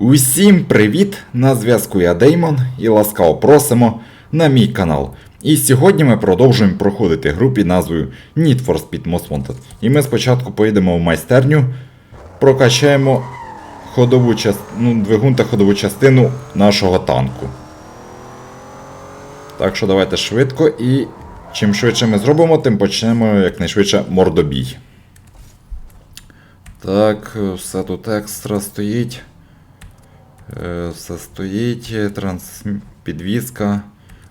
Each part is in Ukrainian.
Усім привіт! На зв'язку я Деймон і ласкаво просимо на мій канал. І сьогодні ми продовжуємо проходити гру під назвою Need for Speed Most Wanted. І ми спочатку поїдемо в майстерню, прокачаємо ходову част... ну, двигун та ходову частину нашого танку. Так що давайте швидко і чим швидше ми зробимо, тим почнемо якнайшвидше мордобій. Так, все тут екстра стоїть. Е, Все стоїть. Транс... Підвізка.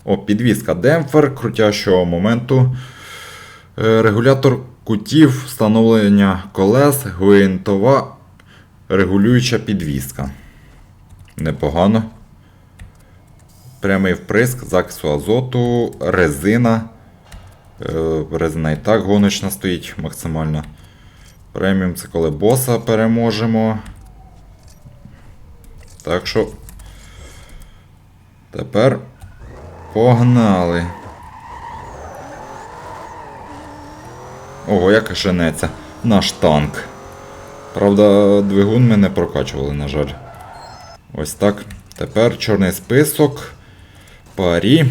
О, підвізка демпфер крутящого моменту. Е, Регулятор кутів, встановлення колес, гвинтова регулююча підвізка. Непогано. Прямий вприск закису азоту, резина. Е, Резина і так гоночна стоїть максимально. Преміум це коли боса переможемо. Так що. Тепер погнали. Ого, як женеться наш танк. Правда, двигун ми не прокачували, на жаль. Ось так. Тепер чорний список. Парі.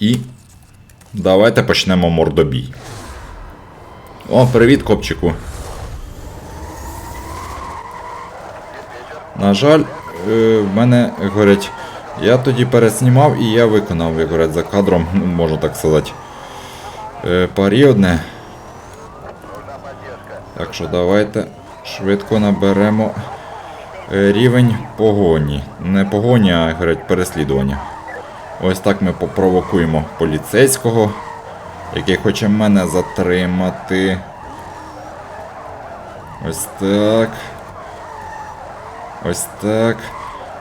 І. Давайте почнемо мордобій. О, привіт, копчику. На жаль, е, в мене говорять, я тоді переснімав і я виконав, як говорять, за кадром, ну, можна так сказати. е, Парі одне. Так що давайте швидко наберемо е, рівень погоні. Не погоні, а говорять, переслідування. Ось так ми попровокуємо поліцейського, який хоче мене затримати. Ось так. Ось так.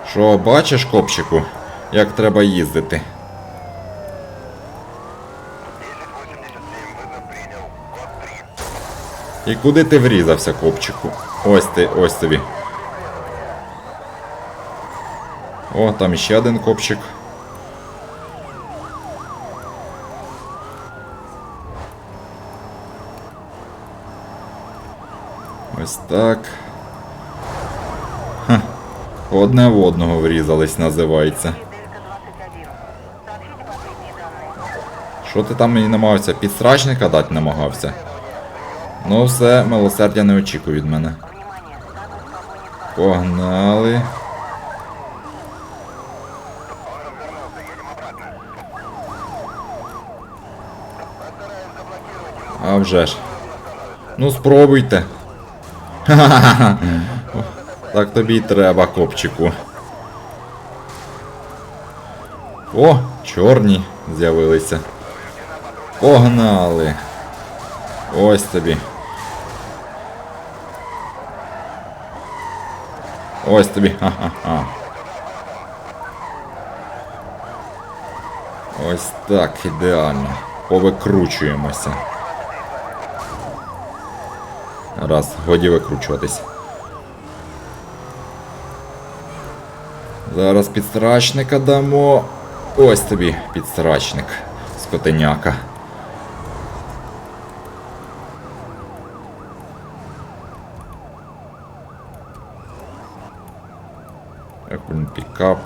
Що, бачиш, копчику, як треба їздити? І куди ти врізався, копчику? Ось ти, ось тобі. О, там ще один копчик. Ось так. Одне в одного врізались, називається. Що ти там мені намагався? Підсрачника дати намагався? Ну все, милосердя не очікуй від мене. Погнали. А вже ж. Ну спробуйте. Ха-ха-ха. Так тобі й треба, копчику. О, чорні з'явилися. Погнали. Ось тобі. Ось тобі. Ха-ха-ха. Ось так, ідеально. Повикручуємося. Раз, годі викручуватись. Зараз підстрачника дамо. Ось тобі підстрачник. Скотеняка. Як він пікап.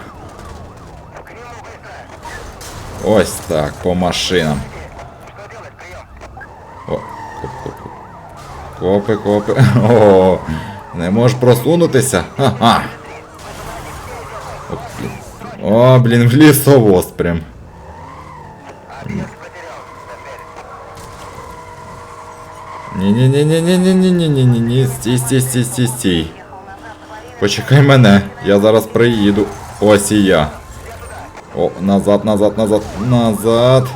Ось так, по машинам. О, коп, коп, коп. Копи, копи. О, не можеш просунутися? Ха-ха. О, блін, в лісовоз прям. Ні-ні-ні-ні-ні-ні-ні-ні-ні-ні. Стій, стій, стій, стій, стій. Почекай мене, я зараз приїду. Ось і я. О, назад, назад, назад, назад.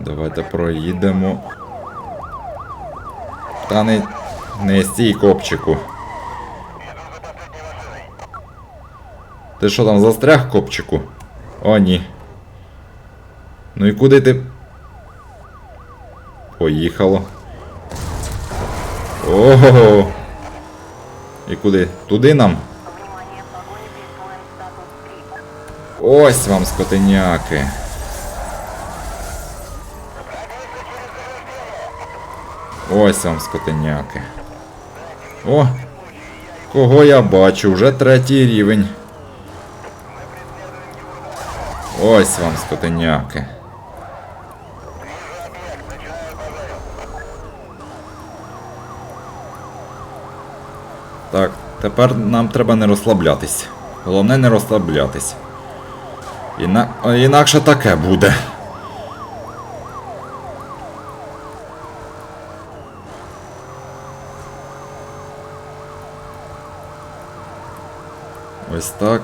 Давайте проїдемо. Та не, не стій, копчику. Ти що там застряг, копчику? О, ні. Ну і куди ти? Поїхало. Ого. І куди? Туди нам? Ось вам скотиняки. Ось вам скотиняки. О! Кого я бачу? Вже третій рівень. Ось вам скотиняки. Так, тепер нам треба не розслаблятись. Головне не розслаблятись. Іна... Інакше таке буде. Ось так.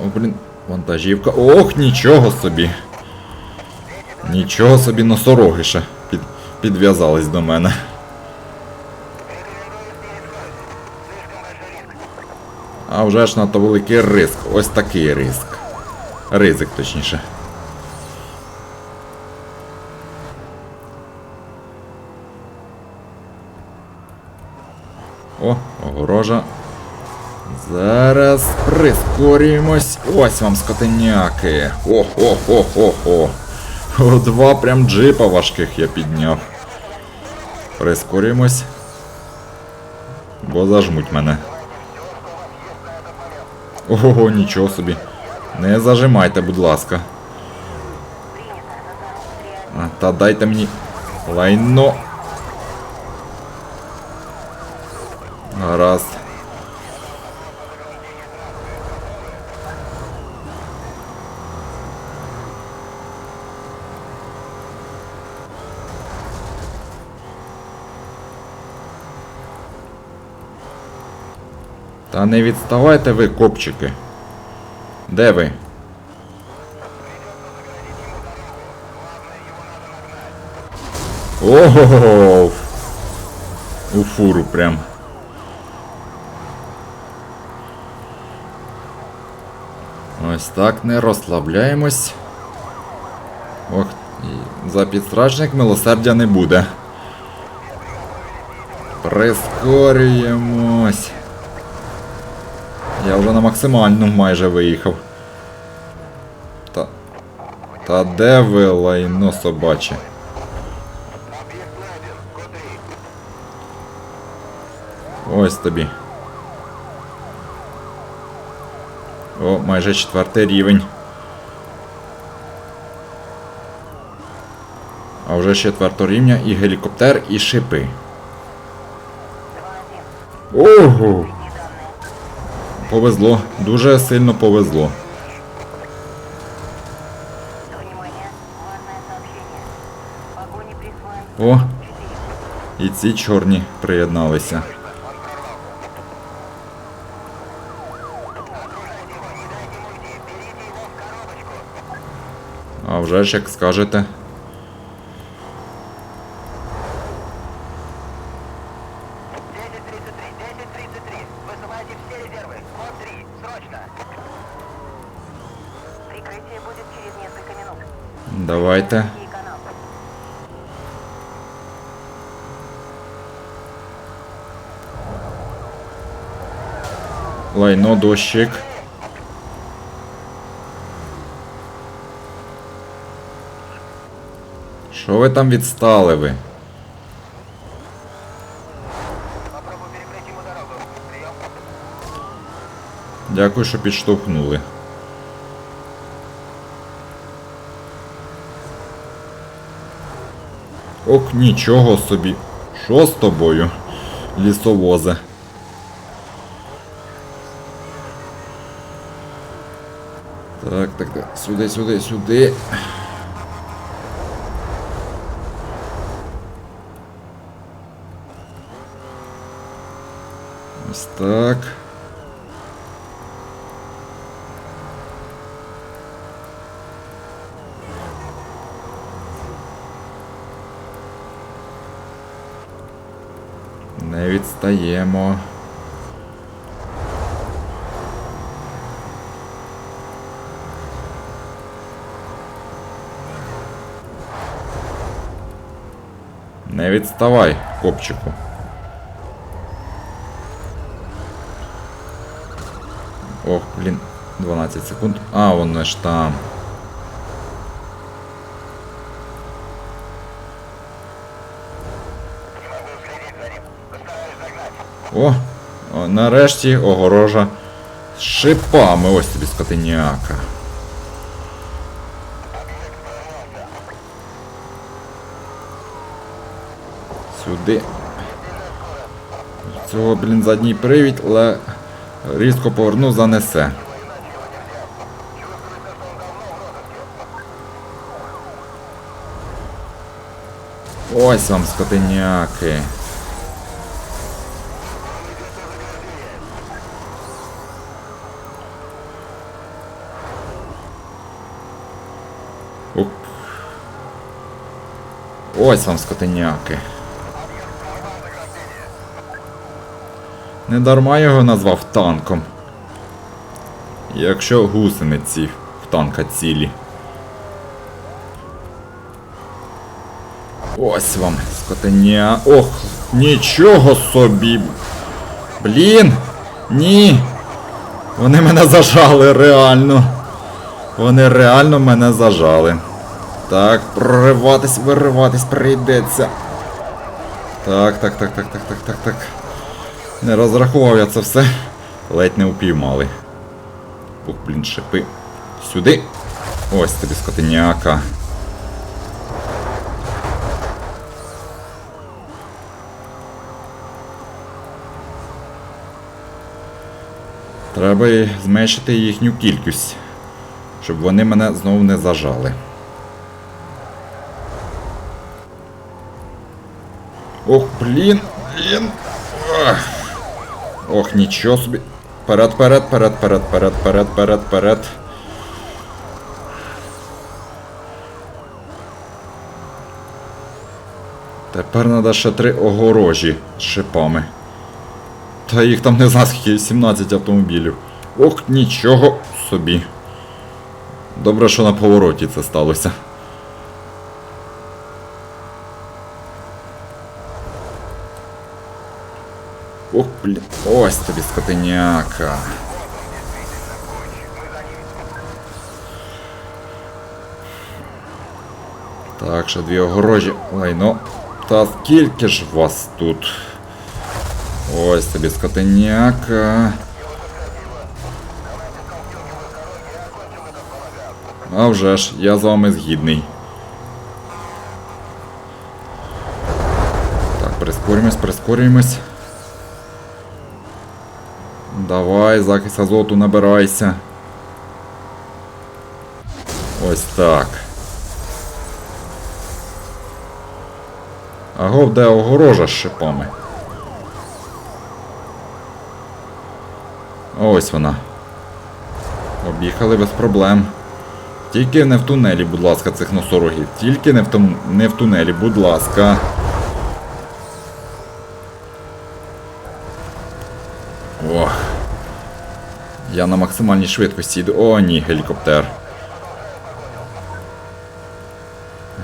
О, блін, вантажівка. Ох, нічого собі. Нічого собі носороги ще під, підв'язались до мене. А вже ж надто великий риск. Ось такий риск. Ризик, точніше. О, огорожа. Зараз прискорюємось. Ось вам скотиняки. О-хо-хо-хо-хо. Два прям джипа важких я підняв. Прискорюємось. Бо зажмуть мене. Ого, нічого собі. Не зажимайте, будь ласка. Та дайте мені лайно. Гаразд. Та не відставайте ви, копчики. Де ви? Ого! У фуру прям. Ось так, не розслабляємось. Ох, за підстрачник милосердя не буде. Прискорюємось. Я вже на максимальну майже виїхав. Та. Та де ви лайно собаче? Ось тобі. О, майже четвертий рівень. А вже четвертого рівня і гелікоптер, і шипи. Ого! Повезло, дуже сильно повезло. О, і ці чорні приєдналися. А вже ж як скажете. Высылайте все резервы. Що ви там відстали ви? Дякую, що підштовхнули. Ок, нічого собі. Що з тобою, лісовозе? Так, так, так. Сюди, сюди, сюди. Ось так. Не відстаємо. Не відставай, копчику. Ох, блін. 12 секунд. А, воно ж там. О, о, нарешті огорожа з шипами. Ось тобі скотиняка. Сюди. Цього, блін, задній привід, але різко поверну, занесе. Ось вам скотиняки. Ук. Ось вам скотиняки. Не дарма його назвав танком. Якщо гусениці в танка цілі. Ось вам скотиня. Ох, нічого собі. Блін. Ні. Вони мене зажали реально. Вони реально мене зажали. Так, прориватись, вириватись прийдеться. Так, так, так, так, так, так, так, так. Не розрахував я це все. Ледь не упіймали. Ух, блін, шипи. Сюди. Ось тобі скотиняка. Треба зменшити їхню кількість, щоб вони мене знову не зажали. Ох, блін, блін. Ох, нічого собі. Перед, перед, перед, перед, перед, перед, перед, перед. Тепер треба ще три огорожі з шипами. Та їх там не знаю скільки, 17 автомобілів. Ох, нічого собі. Добре, що на повороті це сталося. Ох, блін. Ось тобі скотиняка. Так, ще дві огорожі. Лайно. Та скільки ж вас тут? Ось тобі скотиняка. А вже ж, я з вами згідний. Так, прискорюємось, прискорюємось. Давай, захист азоту набирайся. Ось так. Агов, де огорожа з шипами? Ось вона. Об'їхали без проблем. Тільки не в тунелі, будь ласка, цих носорогів. Тільки не в, том... не в тунелі, будь ласка. Ох. Я на максимальній швидкості йду. О, ні, гелікоптер.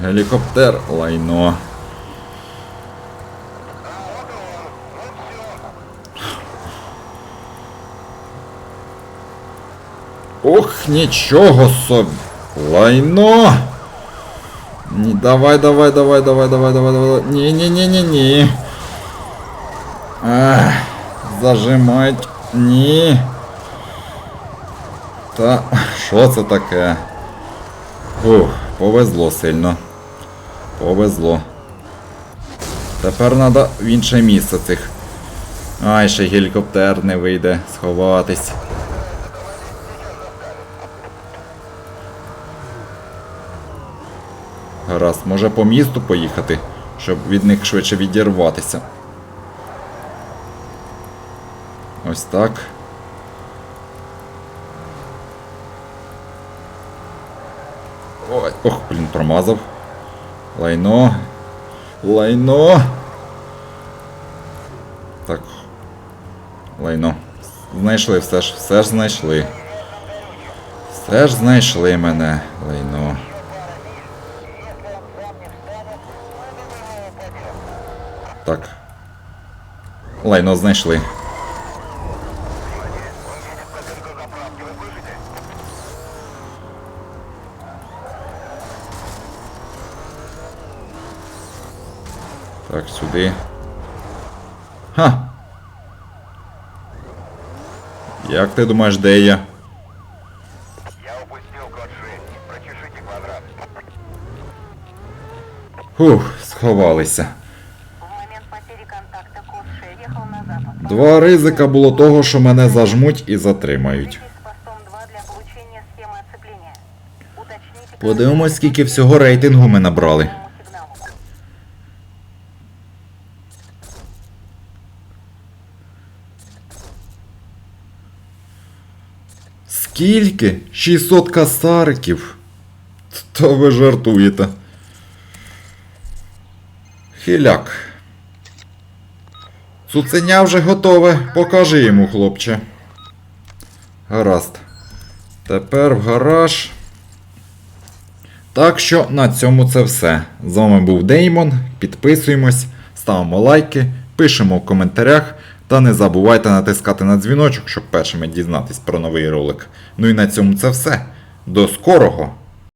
Гелікоптер, лайно. Ох, нічого собі. Лайно. Ні, давай, давай, давай, давай, давай, давай, давай. Ні, ні, ні, ні, ні. Ах, зажимать. Ні. Та що це таке? Ух, повезло сильно. Повезло. Тепер треба в інше місце цих. Ай, ще гелікоптер не вийде сховатись. Гаразд, може по місту поїхати, щоб від них швидше відірватися. Ось так. Ой, ох, блін, промазав. Лайно. Лайно. Так. Лайно. Знайшли все ж, все ж знайшли. Все ж знайшли мене, лайно. Так. Лайно знайшли. Так, сюди. Ха! Як ти думаєш, де я? Я упустив код 6. Прочешите квадрат. Фух, сховалися. Два ризика було того, що мене зажмуть і затримають. Свяжитесь с постом 2 для получения схемы оцепления. Уточните Подивимось, скільки всього рейтингу ми набрали. Скільки? 600 касариків. То ви жартуєте. Хіляк. Цуценя вже готове. Покажи йому, хлопче. Гаразд. Тепер в гараж. Так що на цьому це все. З вами був Деймон. Підписуємось, ставимо лайки, пишемо в коментарях. Та не забувайте натискати на дзвіночок, щоб першими дізнатись про новий ролик. Ну і на цьому це все. До скорого!